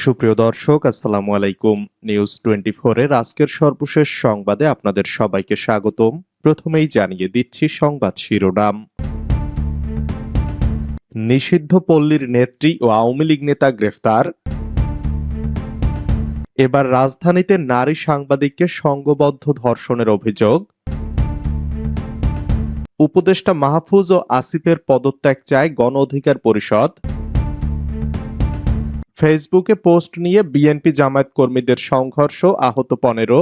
সুপ্রিয় দর্শক, আসসালামু আলাইকুম। নিউজ টোয়েন্টি এর আজকের সর্বশেষ সংবাদে আপনাদের সবাইকে স্বাগতম। প্রথমেই জানিয়ে দিচ্ছি সংবাদ শিরোনাম। নিষিদ্ধ পল্লীর নেত্রী ও আওয়ামী লীগ নেতা গ্রেফতার। এবার রাজধানীতে নারী সাংবাদিককে সংঘবদ্ধ ধর্ষণের অভিযোগ। উপদেষ্টা মাহফুজ ও আসিফের পদত্যাগ চায় গণ অধিকার পরিষদ। ফেসবুকে পোস্ট নিয়ে বিএনপি জামায়াত কর্মীদের সংঘর্ষ আহত পনেরো।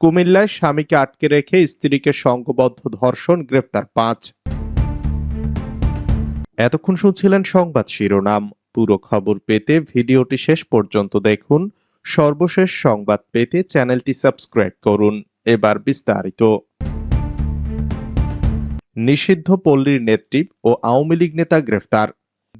কুমিল্লায় স্বামীকে আটকে রেখে স্ত্রীকে সংঘবদ্ধ ধর্ষণ, গ্রেপ্তার পাঁচ। এতক্ষণ শুনছিলেন সংবাদ শিরোনাম। পুরো খবর পেতে ভিডিওটি শেষ পর্যন্ত দেখুন। সর্বশেষ সংবাদ পেতে চ্যানেলটি সাবস্ক্রাইব করুন। এবার বিস্তারিত। নিষিদ্ধ পল্লীর নেত্রী ও আওয়ামী লীগ নেতা গ্রেফতার।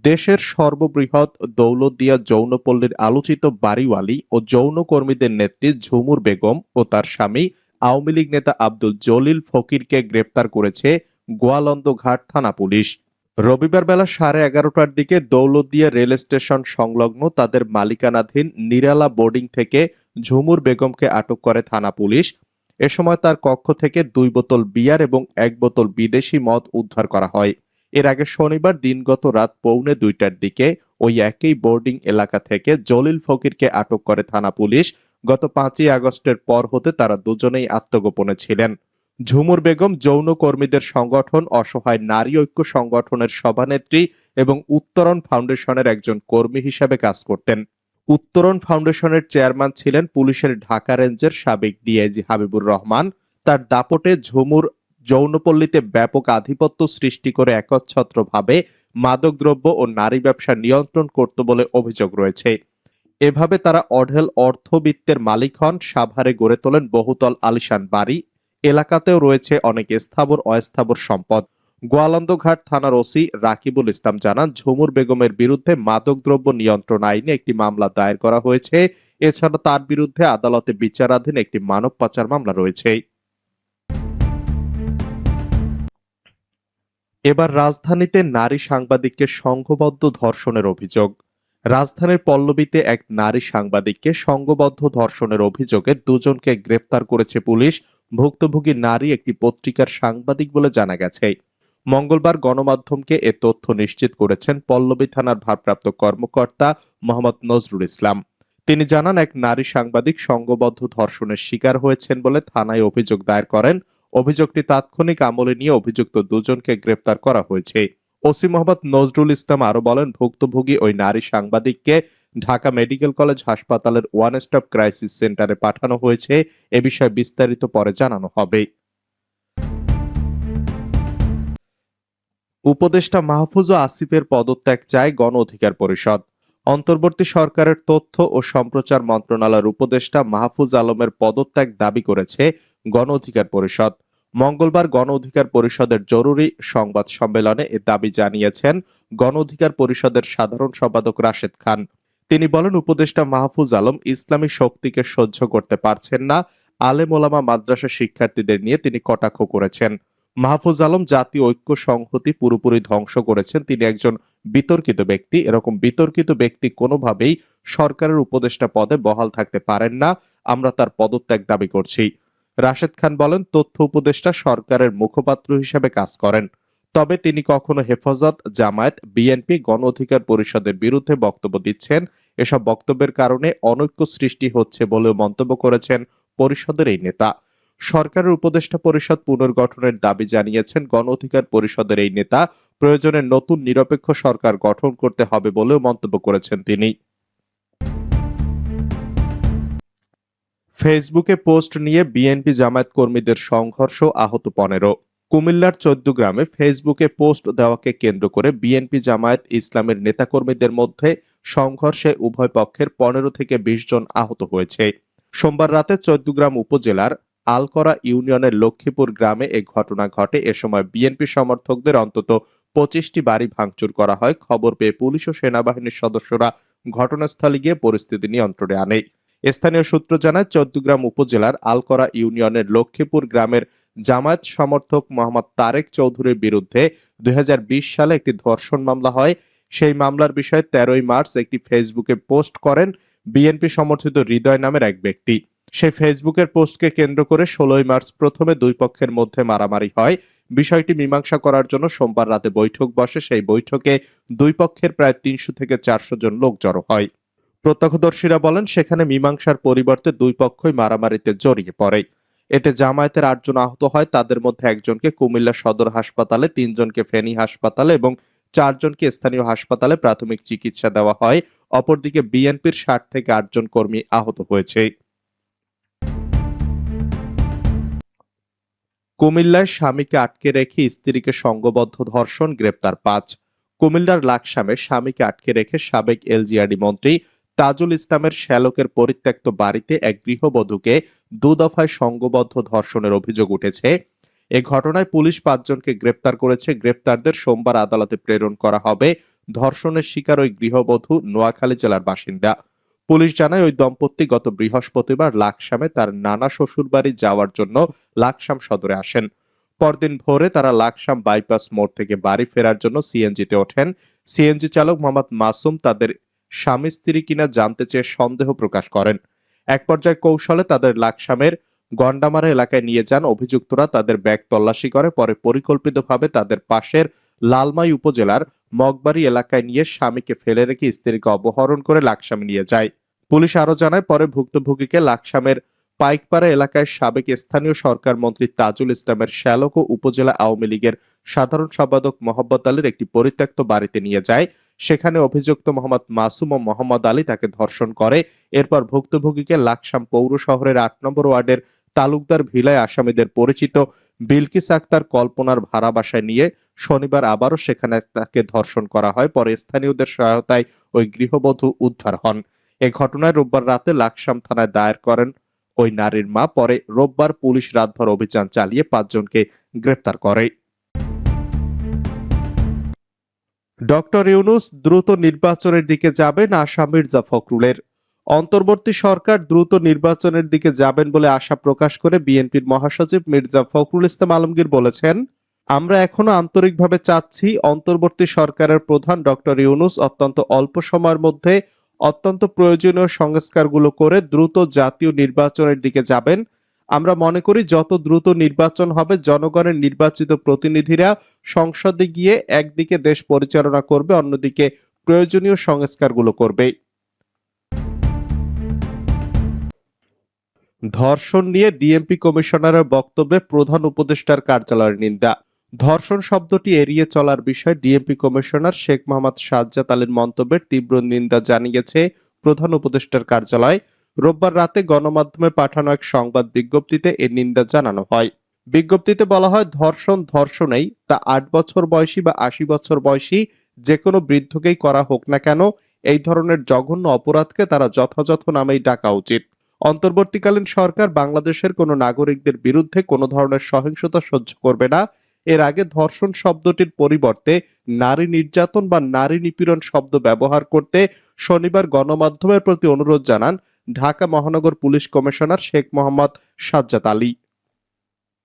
দেশের সর্ববৃহৎ দৌলতদিয়া যৌনপল্লীর আলোচিত বাড়িওয়ালি ও যৌন কর্মীদের নেত্রী ঝুমুর বেগম ও তার স্বামী আওয়ামী লীগ নেতা আব্দুল জলিল ফকিরকে গ্রেপ্তার করেছে গোয়ালন্দঘাট থানা পুলিশ। রবিবার বেলা সাড়ে এগারোটার দিকে দৌলতদিয়া রেল স্টেশন সংলগ্ন তাদের মালিকানাধীন নিরালা বোর্ডিং থেকে ঝুমুর বেগমকে আটক করে থানা পুলিশ। এ সময় তার কক্ষ থেকে দুই বোতল বিয়ার এবং এক বোতল বিদেশি মদ উদ্ধার করা হয়। এর আগে শনিবার দিনগত রাত পৌনে দুইটার দিকে ওই একই বোর্ডিং এলাকা থেকে জলিল ফকিরকে আটক করে থানা পুলিশ। গত পাঁচই আগস্টের পর হতে তারা দুজনেই আত্মগোপনে ছিলেন। ঝুমুর বেগম যৌন কর্মীদের সংগঠন, অসহায় নারী ঐক্য সংগঠনের সভানেত্রী এবং উত্তরণ ফাউন্ডেশনের একজন কর্মী হিসাবে কাজ করতেন। উত্তরণ ফাউন্ডেশনের চেয়ারম্যান ছিলেন পুলিশের ঢাকা রেঞ্জের সাবেক ডিআইজি হাবিবুর রহমান। তার দাপটে ঝুমুর যৌনপল্লীতে ব্যাপক আধিপত্য সৃষ্টি করে একচ্ছত্রভাবে মাদকদ্রব্য ও নারী ব্যবসা নিয়ন্ত্রণ করত বলে অভিযোগ রয়েছে। এভাবে তারা অঢেল অর্থবিত্তের মালিক হন, সাভারে গড়ে তোলেন বহুতল আলিশান বাড়ি। এলাকাতেও রয়েছে অনেক স্থাবর, অস্থাবর সম্পদ। গোয়ালন্দঘাট থানার ওসি রাকিবুল ইসলাম জানান, ঝুমুর বেগমের বিরুদ্ধে মাদকদ্রব্য নিয়ন্ত্রণ আইনে একটি মামলা দায়ের করা হয়েছে। এছাড়া তার বিরুদ্ধে আদালতে বিচারাধীন একটি মানব পাচার মামলা রয়েছে। এবার রাজধানীতে নারী সাংবাদিককে সংঘবদ্ধ ধর্ষণের অভিযোগ। রাজধানীর পল্লবীতে এক নারী সাংবাদিককে সংঘবদ্ধ ধর্ষণের অভিযোগে দুজনকে গ্রেপ্তার করেছে পুলিশ। ভুক্তভোগী নারী একটি পত্রিকার সাংবাদিক বলে জানা গেছে। মঙ্গলবার গণমাধ্যমকে এ তথ্য নিশ্চিত করেছেন পল্লবী থানার ভারপ্রাপ্ত কর্মকর্তা মোহাম্মদ নজরুল ইসলাম। তিনি জানান, এক নারী সাংবাদিক সংঘবদ্ধ ধর্ষণের শিকার হয়েছেন বলে থানায় অভিযোগ দায়ের করেন। অভিযোগটি তাৎক্ষণিক আমলে নিয়ে অভিযুক্ত দুজনকে গ্রেপ্তার করা হয়েছে। ওসি মোহাম্মদ নজরুল ইসলাম আরও বলেন, ভুক্তভোগী ওই নারী সাংবাদিককে ঢাকা মেডিকেল কলেজ হাসপাতালের ওয়ান স্টপ ক্রাইসিস সেন্টারে পাঠানো হয়েছে। এ বিষয়ে বিস্তারিত পরে জানানো হবে। উপদেষ্টা মাহফুজ ও আসিফের পদত্যাগ চায় গণ অধিকার পরিষদ। অন্তর্বর্তী সরকারের তথ্য ও সম্প্রচার মন্ত্রণালয়ের উপদেষ্টা মাহফুজ আলমের পদত্যাগ দাবি করেছে গণ অধিকার পরিষদ। মঙ্গলবার গণ অধিকার পরিষদের জরুরি সংবাদ সম্মেলনে এ দাবি জানিয়েছেন গণ অধিকার পরিষদের সাধারণ সম্পাদক রাশেদ খান। তিনি বলেন, উপদেষ্টা মাহফুজ আলম ইসলামী শক্তিকে সহ্য করতে পারছেন না। আলেম ওলামা মাদ্রাসা শিক্ষার্থীদের নিয়ে তিনি কটাক্ষ করেছেন। মাহফুজ আলম জাতীয় ঐক্য সংহতি পুরোপুরি ধ্বংস করেছেন। তিনি একজন বিতর্কিত ব্যক্তি। এরকম বিতর্কিত ব্যক্তি কোনোভাবেই সরকারের উপদেষ্টা পদে বহাল থাকতে পারেন না। আমরা তার পদত্যাগ দাবি করছি। রাশেদ খান বলেন, তথ্য উপদেষ্টা সরকারের মুখপাত্র হিসেবে কাজ করেন। তবে তিনি কখনো হেফাজত, জামায়াত, বিএনপি, গণ অধিকার পরিষদের বিরুদ্ধে বক্তব্য দিচ্ছেন। এসব বক্তব্যের কারণে অনৈক্য সৃষ্টি হচ্ছে বলেও মন্তব্য করেছেন পরিষদের এই নেতা। সরকারের উপদেষ্টা পরিষদ পুনর্গঠনের দাবি জানিয়েছেন। গণ অধিকার পরিষদের এই নেতা প্রয়োজনে নতুন নিরপেক্ষ সরকার গঠন করতে হবে বলেও মন্তব্য করেছেন তিনি। ফেসবুকে পোস্ট নিয়ে বিএনপি জামায়াত কর্মীদের সংঘর্ষ, আহত পনেরো। কুমিল্লার চোদ্দ গ্রামে ফেসবুকে পোস্ট দেওয়াকে কেন্দ্র করে বিএনপি জামায়াত ইসলামের নেতাকর্মীদের মধ্যে সংঘর্ষে উভয় পক্ষের পনেরো থেকে বিশ জন আহত হয়েছে। সোমবার রাতে চৌদ্দগ্রাম উপজেলার আলকরা ইউনিয়নের লক্ষ্মীপুর গ্রামে এ ঘটনা ঘটে। এ সময় বিএনপি সমর্থকদের অন্তত পঁচিশটি বাড়ি ভাঙচুর করা হয়। খবর পেয়ে পুলিশ ও সেনাবাহিনীর সদস্যরা ঘটনাস্থলে গিয়ে পরিস্থিতি নিয়ন্ত্রণে আনে। স্থানীয় সূত্র জানায়, চৌদ্দগ্রাম উপজেলার আলকরা ইউনিয়নের লক্ষ্মীপুর গ্রামের জামায়াত সমর্থক মোহাম্মদ তারেক চৌধুরীর বিরুদ্ধে দুই হাজার বিশ সালে একটি ধর্ষণ মামলা হয়। সেই মামলার বিষয়ে তেরোই মার্চ একটি ফেসবুকে পোস্ট করেন বিএনপি সমর্থিত হৃদয় নামের এক ব্যক্তি। সেই ফেসবুকের পোস্টকে কেন্দ্র করে ষোলোই মার্চ প্রথমে দুই পক্ষের মধ্যে মারামারি হয়। বিষয়টি মীমাংসা করার জন্য সোমবার রাতে বৈঠক বসে। সেই বৈঠকে দুই পক্ষের প্রায় তিনশো থেকে চারশো জন লোক জড়ো হয়। প্রত্যক্ষদর্শীরা বলেন, সেখানে মীমাংসার পরিবর্তে দুই পক্ষই মারামারিতে জড়িয়ে পড়ে। এতে জামায়াতের আটজন আহত হয়। তাদের মধ্যে একজনকে কুমিল্লা সদর হাসপাতালে, তিনজনকে ফেনী হাসপাতালে এবং চারজনকে স্থানীয় হাসপাতালে প্রাথমিক চিকিৎসা দেওয়া হয়। অপরদিকে বিএনপির ষাট থেকে আটজন কর্মী আহত হয়েছে। কুমিল্লায় স্বামীকে আটকে রেখে স্ত্রীকে সংঘবদ্ধ ধর্ষণ, গ্রেপ্তার পাঁচ। কুমিল্লার লাকসামে স্বামীকে আটকে রেখে সাবেক এলজিআরডি মন্ত্রী তাজুল ইসলামের শ্যালকের পরিত্যক্ত বাড়িতে এক গৃহবধূকে দু দফায় সংঘবদ্ধ ধর্ষণের অভিযোগ উঠেছে। এ ঘটনায় পুলিশ পাঁচজনকে গ্রেপ্তার করেছে। গ্রেপ্তারদের সোমবার আদালতে প্রেরণ করা হবে ধর্ষণের শিকার ওই গৃহবধূ নোয়াখালী জেলার বাসিন্দা। পুলিশ জানায় ওই দম্পতি গত বৃহস্পতিবার লাকসামে তার নানা শ্বশুরবাড়ি যাওয়ার জন্য লাকসাম সদরে আসেন। পরদিন ভোরে তারা লাকসাম বাইপাস মোড় থেকে বাড়ি ফেরার জন্য সিএনজিতে ওঠেন। সিএনজি চালক মোহাম্মদ মাসুম তাদের স্বামী, স্ত্রী কিনা জানতে চেয়ে সন্দেহ প্রকাশ করেন। এক পর্যায়ে কৌশলে তাদের লাকসামের গন্ডামারা এলাকায় নিয়ে যান। অভিযুক্তরা তাদের ব্যাগ তল্লাশি করে, পরে পরিকল্পিতভাবে তাদের পাশের লালমাই উপজেলার মগবাড়ি এলাকায় নিয়ে স্বামীকে ফেলে রেখে স্ত্রীকে অপহরণ করে লাকসামে নিয়ে যায়। পুলিশ আরও জানায়, পরে ভুক্তভোগীকে লাকসামের পাইকপাড়া এলাকায় সাবেক স্থানীয় সরকার মন্ত্রী তাজুল ইসলামের শ্যালক ও উপজেলা আওয়ামী লীগের সাধারণ সম্পাদক মোহাম্মদ আলীর একটি পরিত্যক্ত বাড়িতে নিয়ে যায়। সেখানে অভিযুক্ত মোহাম্মদ মাসুম ও মোহাম্মদ আলী তাকে ধর্ষণ করে। এরপর ভুক্তভোগীকে লাকসাম পৌর শহরের আট নম্বর ওয়ার্ডের তালুকদার ভিলায় আসামিদের পরিচিত বিলকিস আক্তার কল্পনার ভাড়া বাসায় নিয়ে শনিবার আবারও সেখানে তাকে ধর্ষণ করা হয়। পরে স্থানীয়দের সহায়তায় ওই গৃহবধূ উদ্ধার হন। এ ঘটনায় রোববার রাতে লাকসাম থানায় দায়ের করেন ওই নারীর মা। পরে রোববার পুলিশ রাতভর অভিযান চালিয়ে পাঁচজনকে গ্রেপ্তার করে। ডক্টর ইউনুস দ্রুত নির্বাচনের দিকে যাবেন আশা মির্জা ফখরুলের। অন্তর্বর্তী সরকার দ্রুত নির্বাচনের দিকে যাবেন বলে আশা প্রকাশ করে বিএনপির মহাসচিব মির্জা ফখরুল ইসলাম আলমগীর বলেছেন, আমরা এখনও আন্তরিকভাবে চাচ্ছি অন্তর্বর্তী সরকারের প্রধান ডক্টর ইউনুস অত্যন্ত অল্প সময়ের মধ্যে অত্যন্ত প্রয়োজনীয় সংস্কারগুলো করে দ্রুত জাতীয় নির্বাচনের দিকে যাবেন। আমরা মনে করি যত দ্রুত নির্বাচন হবে, জনগণের নির্বাচিত প্রতিনিধিরা সংসদে গিয়ে একদিকে দেশ পরিচালনা করবে, অন্যদিকে প্রয়োজনীয় সংস্কারগুলো করবে। ধর্ষণ নিয়ে ডিএমপি কমিশনারের বক্তব্যে প্রধান উপদেষ্টার কার্যালয়ের নিন্দা। ধর্ষণ শব্দটি এড়িয়ে চলার বিষয়ে ডিএমপি কমিশনার শেখ মোহাম্মদ সাজ্জাদ আলীর মন্তব্যের তীব্র নিন্দা জানিয়েছে প্রধান উপদেষ্টার কার্যালয়। রোববার রাতে গণমাধ্যমে পাঠানো এক সংবাদ বিজ্ঞপ্তিতে এর নিন্দা জানানো হয়। বিজ্ঞপ্তিতে বলা হয়, ধর্ষণ ধর্ষণেই তা আট বছর বয়সী বা আশি বছর বয়সী যে কোনো বৃদ্ধকেই করা হোক না কেন, এই ধরনের জঘন্য অপরাধকে তারা যথাযথ নামেই ডাকা উচিত। অন্তর্বর্তীকালীন সরকার বাংলাদেশের কোনো নাগরিকদের বিরুদ্ধে কোনো ধরনের সহিংসতা সহ্য করবে না। এর আগে ধর্ষণ শব্দটির পরিবর্তে নারী নির্যাতন বা নারী নিপীড়ন শব্দ ব্যবহার করতে শনিবার গণমাধ্যমের প্রতি অনুরোধ জানান ঢাকা মহানগর পুলিশ কমিশনার শেখ মোহাম্মদ সাজ্জাদ আলী।